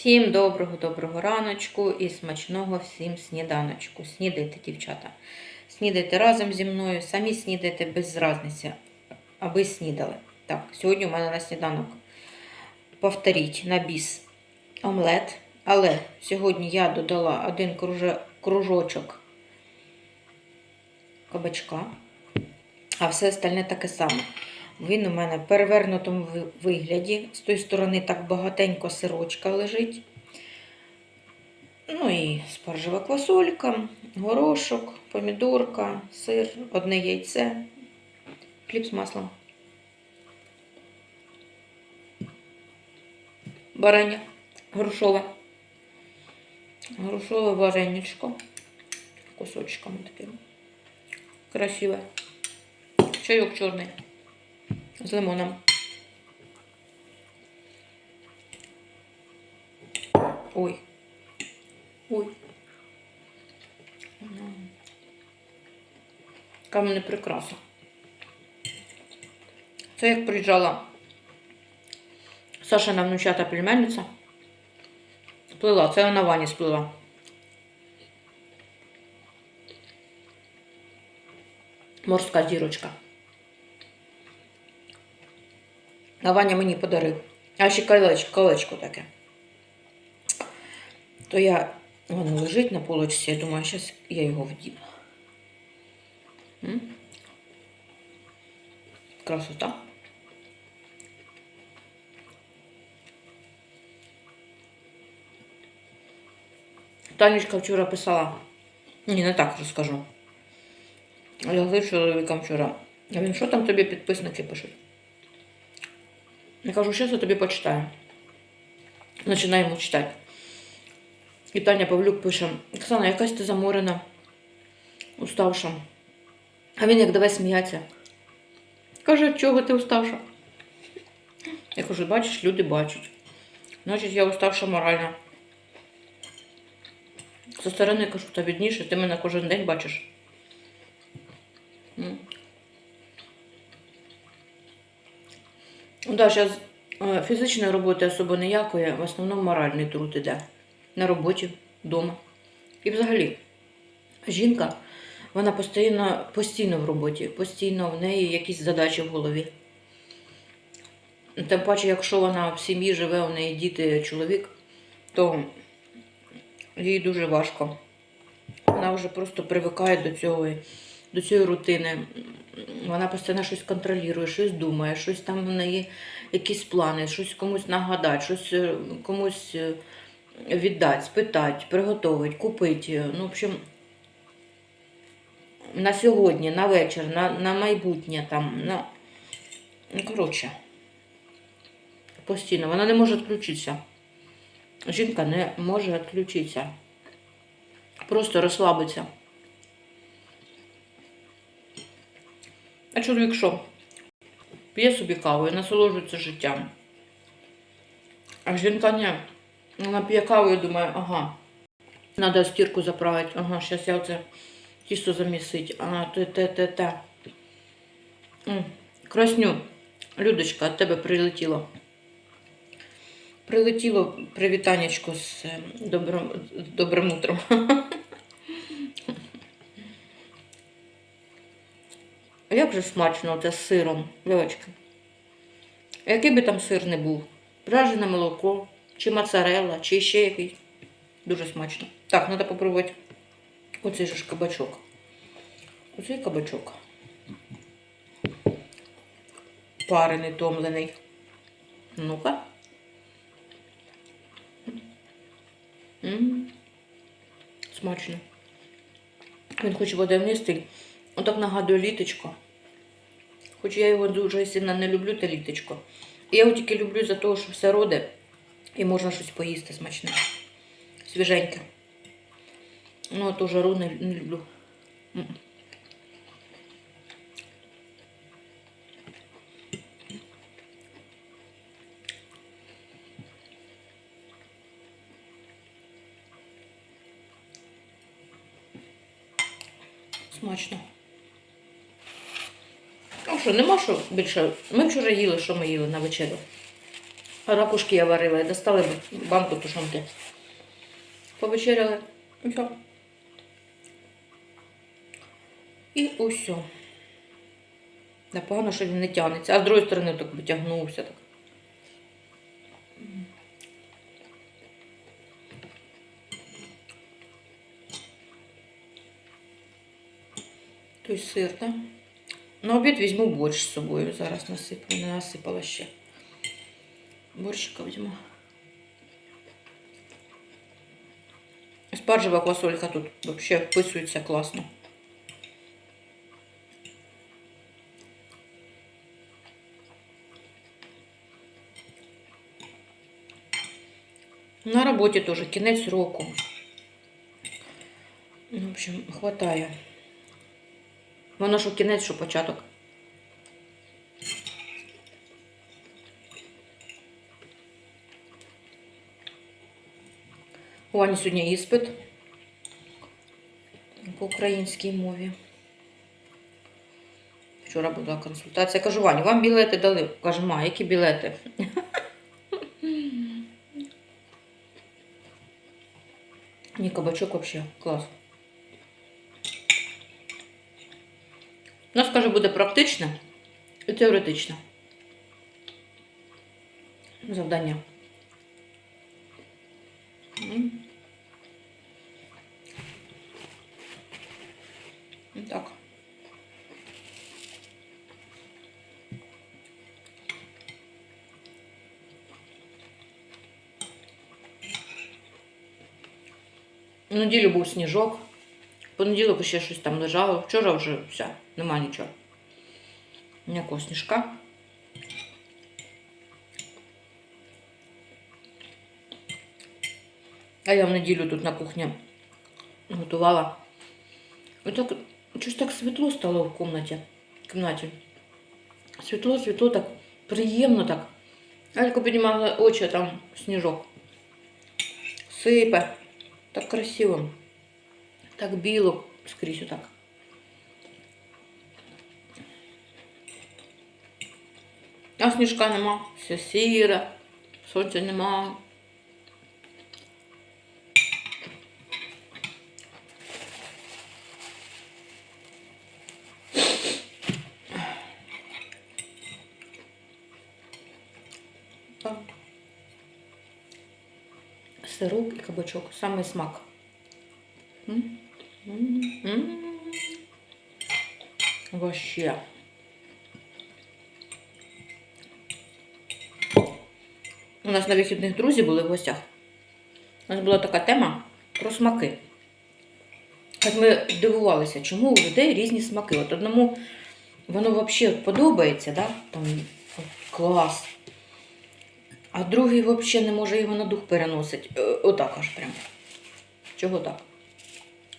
Всім доброго-доброго раночку і смачного всім сніданочку. Снідайте, дівчата. Снідайте разом зі мною, самі снідайте без різниці, аби снідали. Так, сьогодні у мене на сніданок повторіть на біс омлет. Але сьогодні я додала один кружочок кабачка, а все остальне таке саме. Він у мене в перевернутому вигляді. З тої сторони так багатенько сирочка лежить. Ну і спаржева квасолька, горошок, помідорка, сир, одне яйце, хліб з маслом. Варення грушове. Грушове вареничко. Кусочками такими. Красиве. Чайок чорний з лимоном. Ой. Ой. Яка в мене прикраса. Це як приїжджала Сашина внучата племянниця. Плила, це вона Вані сплила. Морська зірочка. А Ваня мені подарив. А ще колечко, колечко таке. То я, воно лежить на полочці, я думаю, зараз я його вдіну. Красота. Танечка вчора писала. Ні, не так розкажу. Лягли з чоловіком вчора. А він, що там тобі підписники пишуть? Я кажу, зараз я тобі почитаю. Починаємо читати. І Таня Павлюк пише: Оксана, якась ти заморена, уставша. А він як давай сміятися. Каже, чого ти уставша? Я кажу, бачиш, люди бачать. Значить, я уставша морально. Зі сторони кажу, та відніше, ти мене кожен день бачиш. М. Ну Да, зараз фізичної роботи особо ніякої, в основному моральний труд іде. На роботі, вдома. І взагалі, жінка, вона постійно, постійно в роботі, постійно в неї якісь задачі в голові. Тим паче, якщо вона в сім'ї живе, у неї діти, чоловік, то їй дуже важко. Вона вже просто привикає до цього, до цієї рутини. Вона постійно щось контролює, щось думає, щось там в неї якісь плани, щось комусь нагадати, щось е, комусь е, віддати, спитати, приготувати, купити. Ну, в общем, на сьогодні, на вечір, на, на майбутнє там, на. Ну, коротше, постійно. Вона не може відключитися. Жінка не може відключитися. Просто розслабиться. А чоловік що? П'є собі каву і насолоджується життям. А жінка ні. Вона п'є каву і думає, ага, треба стірку заправити, ага, зараз я оце тісто замісить, ага, те, те, те, те. Красню, Людочка, від тебе прилетіло. Прилетіло привітаннячко е, добром, з добрим утром. Як же смачно це з сиром, дівчатки. Який би там сир не був, пражене молоко, чи моцарелла, чи ще якийсь. Дуже смачно. Так, треба попробувати оцей же ж кабачок. Оцей кабачок. Парений, томлений. Ну-ка. Смачно. Він хоч водянистий, отак нагадує літочко. Хоч я його дуже сильно не люблю, те літочко. Я його тільки люблю за те, що все роде і можна щось поїсти смачне. Свіженьке. Ну, а ту жару не, не люблю. Смачно. Що, нема що більше. Ми вчора їли, що ми їли на вечерю. Ракушки я варила і достали банку тушонки. Повечеряли. І все. І усе. Да, погано, що він не тягнеться. А з другої сторони так витягнувся. Так. Той сир, так? На обід візьму борщ з собою. Зараз насиплю, не насипала ще. Борщика візьму. Спаржева квасолька тут взагалі вписується класно. На роботі теж кінець року. В общем, хватає. Воно що кінець, що початок. У Ані сьогодні іспит по українській мові. Вчора була консультація. Я кажу, Ваня, вам білети дали. Каже, ма, які білети? Ні, кабачок вообще клас. У нас, каже, буде практичне і теоретичне. Завдання. Так. В неділю був сніжок. В понеділок ще щось там лежало. Вчора вже все, нема нічого. Ніякого сніжка. А я в неділю тут на кухні готувала. І так, щось так світло стало в кімнаті. В кімнаті. Світло, світло, так приємно так. Я тільки піднімала очі, а там сніжок. Сипе. Так красиво. Так біло скрізь отак. А сніжка нема. Все сіре, сонця нема. Сироп і кабачок. Самий смак. М? М, м. Вообще. У нас на вихідних друзі були в гостях. У нас була така тема про смаки. От ми дивувалися, чому у людей різні смаки. От одному воно взагалі подобається, да? Там клас. А другий взагалі не може його на дух переносить. Е, Отак аж прям. Чого так?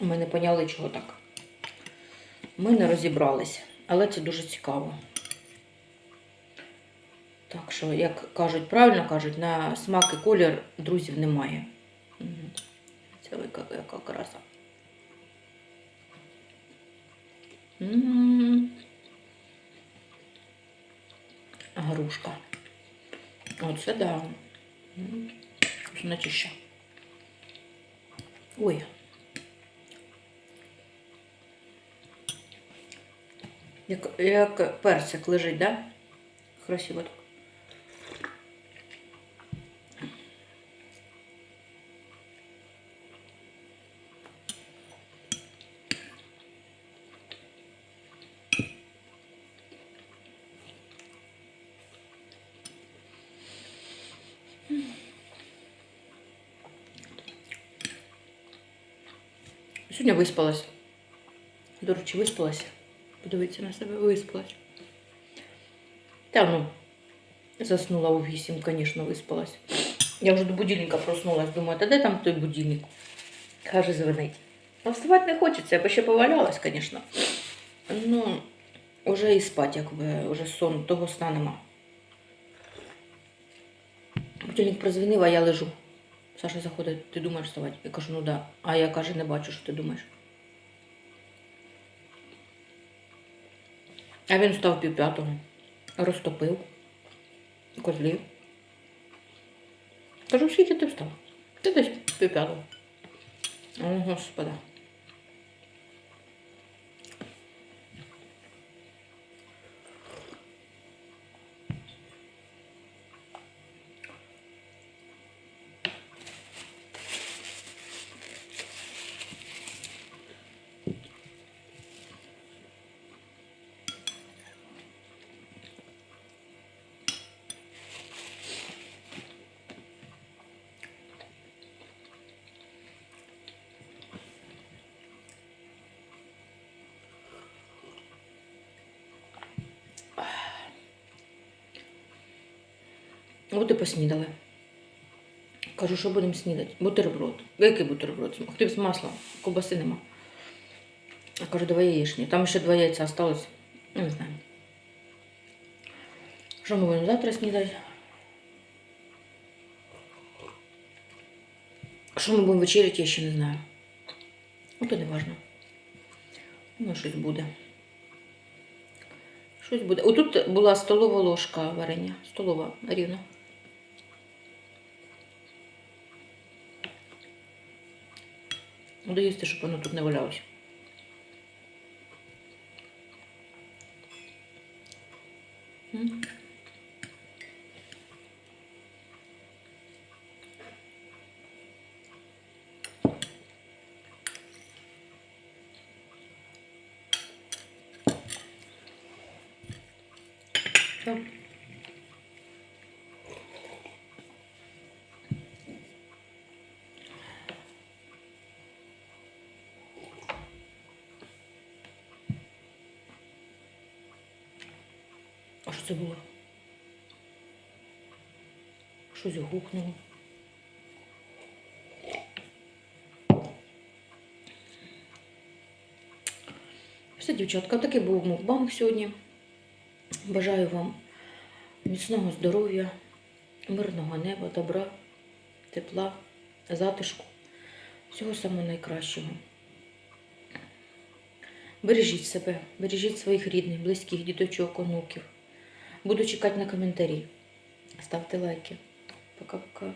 Ми не поняли, чого так. Ми не розібралися, але це дуже цікаво. Так що, як кажуть, правильно кажуть, на смак і колір друзів немає. Це яка, яка краса. М. Грушка. Оце да. М. Смачніше. Ой. Як, як персик лежить, да? Красиво так. Сьогодні виспалась. До речі, виспалась. Подивіться на себе, виспалась. Та ну, заснула у вісім, звісно, виспалась. Я вже до будильника проснулась, думаю, та де там той будильник? Каже, дзвонить. А вставати не хочеться, я б ще повалялась, звісно. Ну, вже і спать, якби, вже сон, того сна нема. Будильник прозвонив, а я лежу. Саша заходить, ти думаєш вставати? Я кажу, ну да. А я каже, не бачу, що ти думаєш. А він встав пів п'ятого, розтопив, козлів. Кажу, скільки ти встав? Ти десь півп'ятого. О, господа. От і поснідали. Кажу, що будемо снідати? Бутерброд. Який бутерброд? Хліб з маслом, ковбаси нема. Я кажу, давай яєчні. Там ще два яйця осталось. Не знаю. Що ми будемо завтра снідати? Що ми будемо вечеряти, я ще не знаю. Ну, то не важно. Ну, щось буде. Щось буде. Отут була столова ложка варення. Столова рівно. Доїсти, щоб воно тут не валялося. Так. А що це було? Щось гухнуло. Все, дівчатка, такий був мукбанг сьогодні. Бажаю вам міцного здоров'я, мирного неба, добра, тепла, затишку, всього самого найкращого. Бережіть себе, бережіть своїх рідних, близьких, діточок, онуків. Буду чекати на коментарі. Ставте лайки. Пока-пока.